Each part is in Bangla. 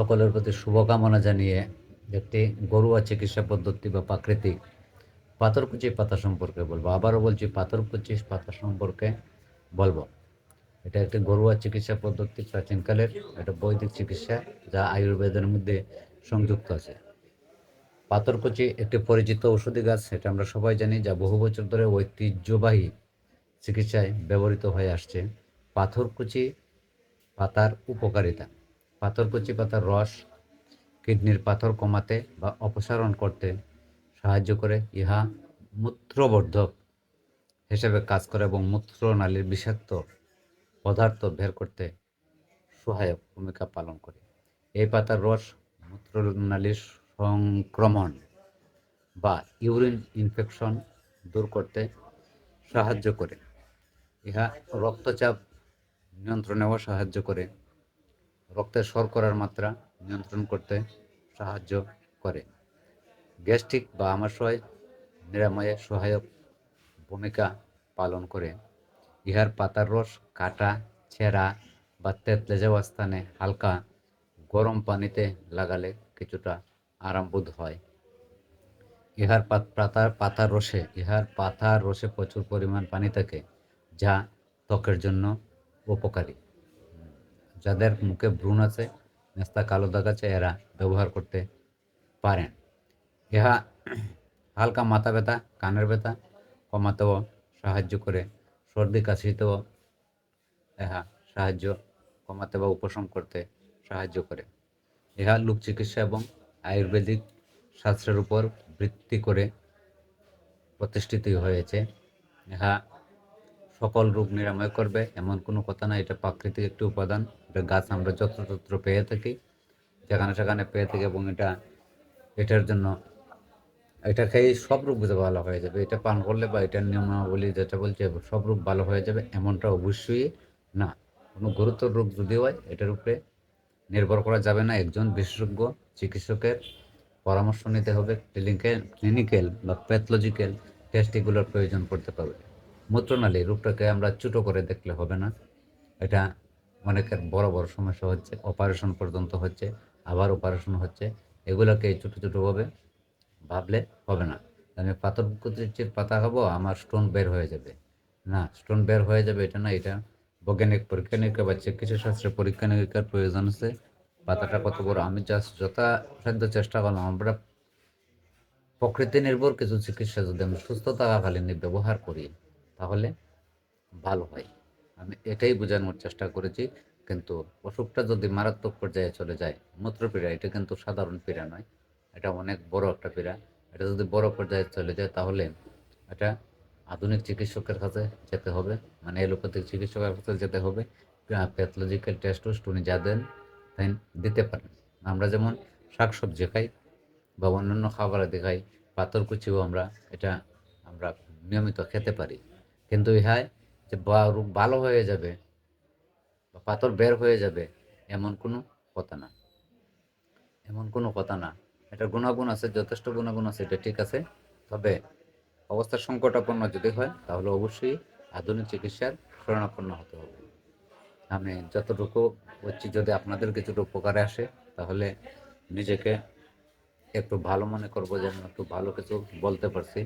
সকলের প্রতি শুভকামনা জানিয়ে একটি ঘরোয়া চিকিৎসা পদ্ধতি বা প্রাকৃতিক পাথরকুচি পাতা সম্পর্কে বলব। আবারও বলছি, পাথরকুচি পাতা সম্পর্কে বলব। এটা একটি ঘরোয়া চিকিৎসা পদ্ধতি, প্রাচীনকালের এটা বৈদিক চিকিৎসা যা আয়ুর্বেদের মধ্যে সংযুক্ত আছে। পাথরকুচি একটি পরিচিত ঔষধি গাছ এটা আমরা সবাই জানি, যা বহু বছর ধরে ঐতিহ্যবাহী চিকিৎসায় ব্যবহৃত হয়ে আসছে। পাথরকুচি পাতার উপকারিতা। পাথরকুচি পাতার রস কিডনির পাথর কমাতে বা অপসারণ করতে সাহায্য করে, ইহা মূত্রবর্ধক হিসেবে কাজ করে এবং মূত্রনালীর বিষাক্ত পদার্থ বের করতে সহায়ক ভূমিকা পালন করে। এই পাতার রস মূত্রনালীর সংক্রমণ বা ইউরিন ইনফেকশন দূর করতে সাহায্য করে। ইহা রক্তচাপ নিয়ন্ত্রণেও সাহায্য করে। রক্তের শর্করার মাত্রা নিয়ন্ত্রণ করতে সাহায্য করে। গ্যাস্ট্রিক বা আমাশয় নিরাময়ে সহায়ক ভূমিকা পালন করে। ইহার পাতার রস কাটা, ছেঁড়া বা তেতলে যাওয়া স্থানে হালকা গরম পানিতে লাগালে কিছুটা আরাম বোধ হয়। ইহার পাত- পাতার পাতার রসে ইহার পাতার রসে প্রচুর পরিমাণ পানি থাকে, যা ত্বকের জন্য উপকারী। যাদের মুখে ভ্রূণ আছে মেস্তা কালো দাগ আছে, এরা ব্যবহার করতে পারেন। ইহা হালকা মাথা ব্যথা, কানের ব্যথা কমাতেও সাহায্য করে। সর্দি, কাশিতেও ইহা সাহায্য কমাতে বা উপশম করতে সাহায্য করে। ইহা লোক চিকিৎসা এবং আয়ুর্বেদিক শাস্ত্রের উপর ভিত্তি করে প্রতিষ্ঠিত হয়েছে। ইহা সকল রোগ নিরাময় করবে, এমন কোনো কথা না, এটা প্রাকৃতিক একটি উপাদান, এটা গাছ আমরা যত্রতত্র পেয়ে থাকি, যেখানে সেখানে পেয়ে থাকি এবং এটা, এটার জন্য, এটা খেয়ে সব রোগ ভালো হয়ে যাবে, এটা পান করলে বা এটার নিয়মাবলী যেটা বলছে, সব রোগ ভালো হয়ে যাবে, এমনটা অবশ্যই না। কোনো গুরুতর রোগ যদি হয়, এটার উপরে নির্ভর করা যাবে না, একজন বিশেষজ্ঞ, চিকিৎসকের পরামর্শ নিতে হবে ক্লিনিক্যাল ক্লিনিক্যাল বা প্যাথোলজিক্যাল টেস্ট এগুলোর প্রয়োজন পড়তে পারবে। মূত্রনালী রোগটাকে আমরা ছোটো করে দেখলে হবে না। এটা অনেকের বড় বড় সমস্যা হচ্ছে অপারেশন পর্যন্ত হচ্ছে, আবার অপারেশন হচ্ছে, এগুলোকে ছোটো ছোটোভাবে ভাবলে হবে না। আমি পাথর কুচির পাতা খাব, আমার স্টোন বের হয়ে যাবে। না স্টোন বের হয়ে যাবে এটা না, এটা বৈজ্ঞানিক পরীক্ষা নিরীক্ষা বা চিকিৎসা শাস্ত্রের পরীক্ষা নিরীক্ষার প্রয়োজন আছে। পাতাটা কত বড়? আমি জাস্ট যথাসাধ্য চেষ্টা করলাম। আমরা প্রকৃতি নির্ভর কিছু চিকিৎসা যদি আমি সুস্থ ব্যবহার করি তাহলে ভালো হয়। আমি এটাই বোঝানোর চেষ্টা করেছি, কিন্তু অসুখটা যদি মারাত্মক পর্যায়ে চলে যায় মূত্রপীড়া এটা কিন্তু সাধারণ পীড়া নয়। এটা অনেক বড় একটা পীড়া। এটা যদি বড় পর্যায়ে চলে যায়, তাহলে এটা আধুনিক চিকিৎসকের কাছে যেতে হবে মানে এলোপ্যাথিক চিকিৎসকের কাছে যেতে হবে। প্যাথোলজিক্যাল টেস্টও উনি যা দেন, তাই দিতে পারেন। আমরা যেমন শাকসবজি খাই বা অন্যান্য খাবার দেখাই খাই পাথর কুচিও আমরা, এটা আমরা নিয়মিত খেতে পারি। কিন্তু ইহায় যে রোগ ভালো হয়ে যাবে বা পাথর বের হয়ে যাবে, এমন কোনো কথা না। এমন কোনো কথা না। এটা গুণাগুণ আছে, যথেষ্ট গুণাগুণ আছে, এটা ঠিক আছে। তবে অবস্থা সংকটাপন্ন যদি হয়, তাহলে অবশ্যই আধুনিক চিকিৎসার শরণাপন্ন হতে হবে। আমি যতটুকু হচ্ছি যদি আপনাদের কিছুটা উপকারে আসে, তাহলে নিজেকে একটু ভালো মনে করব যে একটু ভালো কিছু বলতে পারছি।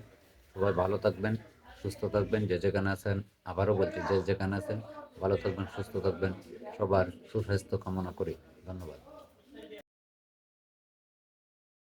সবাই ভালো থাকবেন। সুস্থ থাকবেন, যে যেখানে আছেন, আবারও বলছি, যে যেখানে আছেন, ভালো থাকবেন, সুস্থ থাকবেন, সবার সুস্বাস্থ্য কামনা করি, ধন্যবাদ।